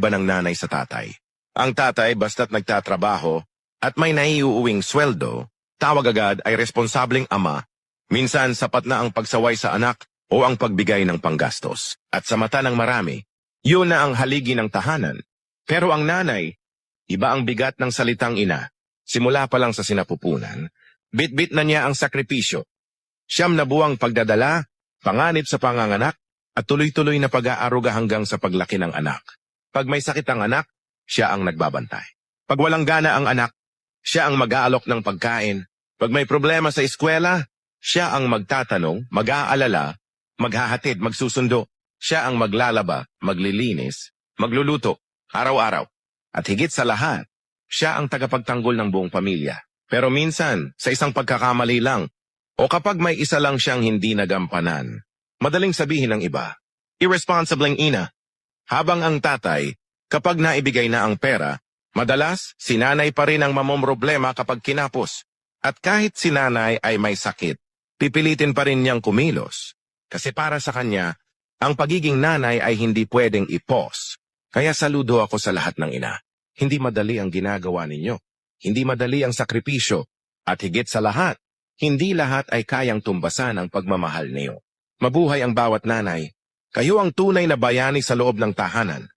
iba ng nanay sa tatay. Ang tatay basta't nagtatrabaho at may naiuuwing sweldo, tawag agad ay responsableng ama. Minsan sapat na ang pagsaway sa anak o ang pagbigay ng panggastos. At sa mata ng marami, yun na ang haligi ng tahanan. Pero ang nanay, iba ang bigat ng salitang ina. Simula pa lang sa sinapupunan, bit-bit na niya ang sakripisyo. Siyam na buwang pagdadala, panganib sa panganganak, at tuloy-tuloy na pag-aaruga hanggang sa paglaki ng anak. Pag may sakit ang anak, siya ang nagbabantay. Pag walang gana ang anak, siya ang mag-aalok ng pagkain. Pag may problema sa eskwela, siya ang magtatanong, mag-aalala, maghahatid, magsusundo. Siya ang maglalaba, maglilinis, magluluto, araw-araw. At higit sa lahat, siya ang tagapagtanggol ng buong pamilya. Pero minsan, sa isang pagkakamali lang, o kapag may isa lang siyang hindi nagampanan, madaling sabihin ng iba, irresponsibleng ina. Habang ang tatay, kapag naibigay na ang pera, madalas sinanay pa rin ang mamomroblema kapag kinapos. At kahit sinanay ay may sakit, pipilitin pa rin niyang kumilos. Kasi para sa kanya, ang pagiging nanay ay hindi pwedeng ipos. Kaya saludo ako sa lahat ng ina. Hindi madali ang ginagawa ninyo. Hindi madali ang sakripisyo. At higit sa lahat, hindi lahat ay kayang tumbasan ang pagmamahal niyo. Mabuhay ang bawat nanay. Kayo ang tunay na bayani sa loob ng tahanan.